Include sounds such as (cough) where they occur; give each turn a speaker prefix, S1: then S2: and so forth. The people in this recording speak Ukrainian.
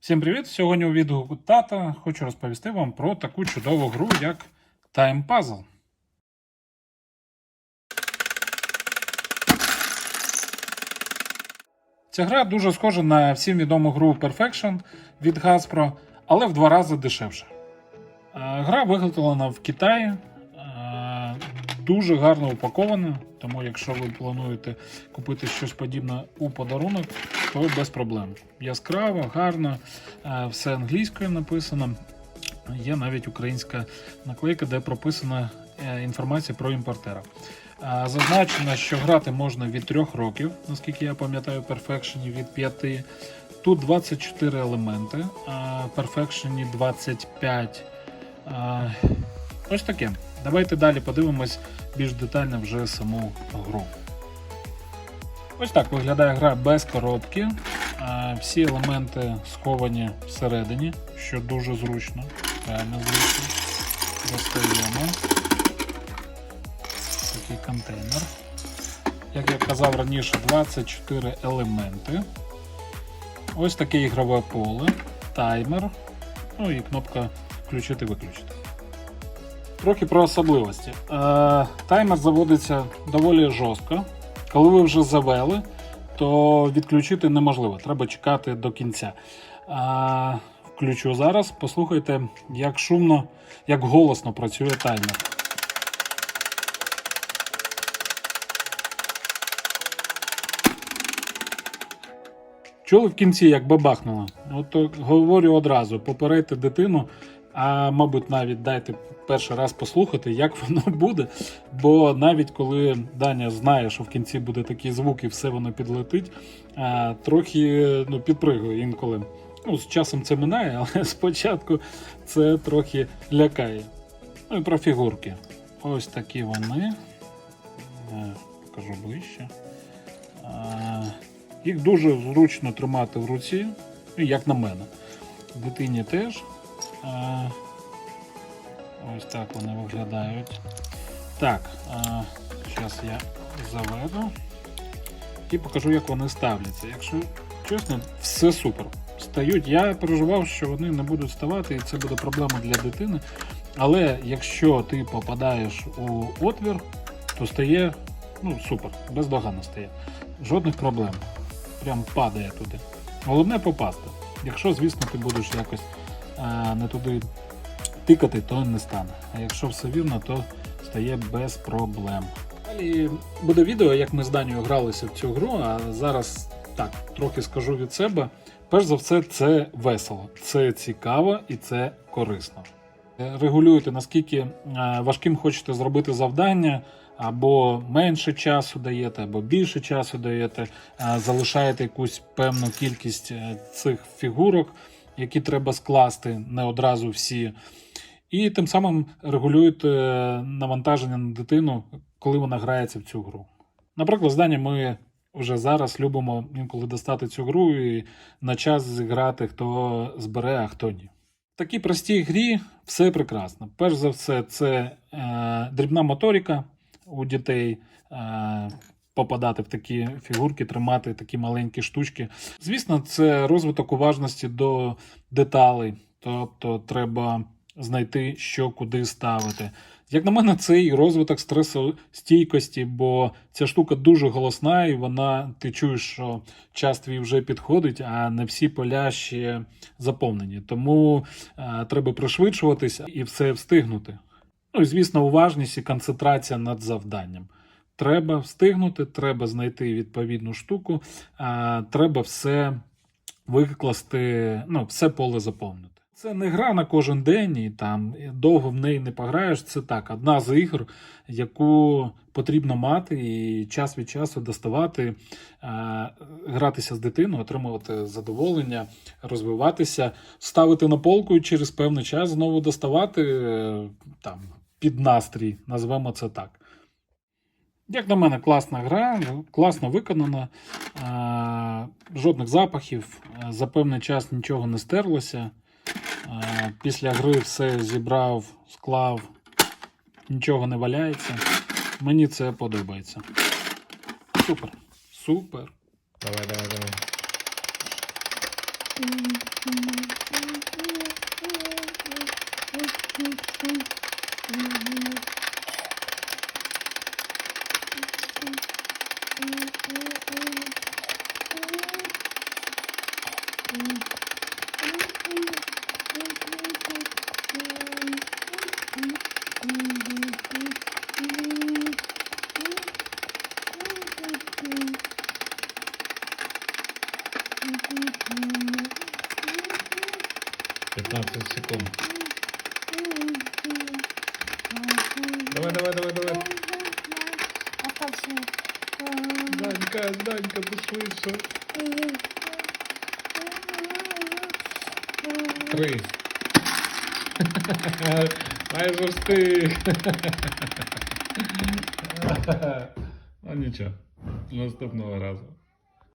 S1: Всім привіт! Сьогодні у відгуку тата хочу розповісти вам про таку чудову гру, як Time Puzzle. Ця гра дуже схожа на всім відому гру Perfection від Hasbro, але в два рази дешевше. Е, Гра виготовлена в Китаї, дуже гарно упакована, тому якщо ви плануєте купити щось подібне у подарунок, то без проблем. Яскраво, гарно, е, все англійською написано. Є навіть українська наклейка, де прописана е, інформація про імпортера. Е, Зазначено, що грати можна від 3 років, наскільки я пам'ятаю, Perfection від 5. Тут 24 елементи, Perfection 25. Ось таке. Давайте далі подивимось більш детально вже саму гру. Ось так виглядає гра без коробки. Всі елементи сховані всередині, що дуже зручно. Реально зручно. Достаємо. Такий контейнер. Як я казав раніше, 24 елементи. Ось таке ігрове поле, таймер. Ну і кнопка включити-виключити. Трохи про особливості. Е, таймер заводиться доволі жорстко. Коли ви вже завели, то відключити неможливо. Треба чекати до кінця. А, включу зараз. Послухайте, як шумно, як голосно працює таймер. Чули в кінці, як бабахнуло? От говорю одразу: попередьте дитину, а мабуть, навіть дайте перший раз послухати, як (laughs) воно буде. Бо навіть коли Даня знає, що в кінці буде такий звук і все воно підлетить, трохи ну, підпригує інколи. Ну, з часом це минає, (laughs) але спочатку це трохи лякає. Ну і про фігурки. Ось такі вони. Е, Покажу ближче. А, Їх дуже зручно тримати в руці, ну, як на мене. Дитині теж. А, Ось так вони виглядають. Так, зараз я заведу і покажу, як вони ставляться. Якщо чесно, все супер. Стають. Я переживав, що вони не будуть ставати, і це буде проблема для дитини. Але якщо ти попадаєш у отвір, то стає ну, супер, бездоганно стає. Жодних проблем. Прям падає туди. Головне попасти. Якщо, звісно, ти будеш якось не туди тикати, то не стане. А якщо все вірно, то стає без проблем. Далі буде відео, як ми з Данією гралися в цю гру, а зараз так, трохи скажу від себе. Перш за все, це весело, це цікаво і це корисно. Е, Регулюєте, наскільки е, важким хочете зробити завдання, або менше часу даєте, або більше часу даєте, е, залишаєте якусь певну кількість е, цих фігурок, які треба скласти, не одразу всі. І тим самим регулюєте навантаження на дитину, коли вона грається в цю гру. Наприклад, здання ми вже зараз любимо інколи достати цю гру і на час зіграти, хто збере, а хто ні. В такій простій грі все прекрасно. Перш за все, це е, дрібна моторика у дітей. Е, Попадати в такі фігурки, тримати такі маленькі штучки. Звісно, це розвиток уважності до деталей, тобто треба знайти, що куди ставити. Як на мене, це і розвиток стресостійкості, бо ця штука дуже голосна, і вона ти чуєш, що час твій вже підходить, а не всі поля ще заповнені. Тому е, треба пришвидшуватися і все встигнути. Ну і звісно, уважність і концентрація над завданням. Треба встигнути, треба знайти відповідну штуку, треба все викласти, ну, все поле заповнити. Це не гра на кожен день, і там довго в неї не пограєш. Це так, одна з ігор, яку потрібно мати і час від часу доставати, гратися з дитиною, отримувати задоволення, розвиватися, ставити на полку і через певний час знову доставати е, там під настрій, назвемо це так. Як на мене, класна гра, класно виконана, жодних запахів, за певний час нічого не стерлося. Після гри все зібрав, склав, нічого не валяється. Мені це подобається. Супер. Супер.
S2: Давай, давай, давай.
S3: Mm-hmm. (laughs)
S2: 15 секунд. Давай, давай, давай, давай. Данька, Данька, пошвидше. Три. (laughs) Майже встиг. (laughs) Ну нічого. Наступного разу.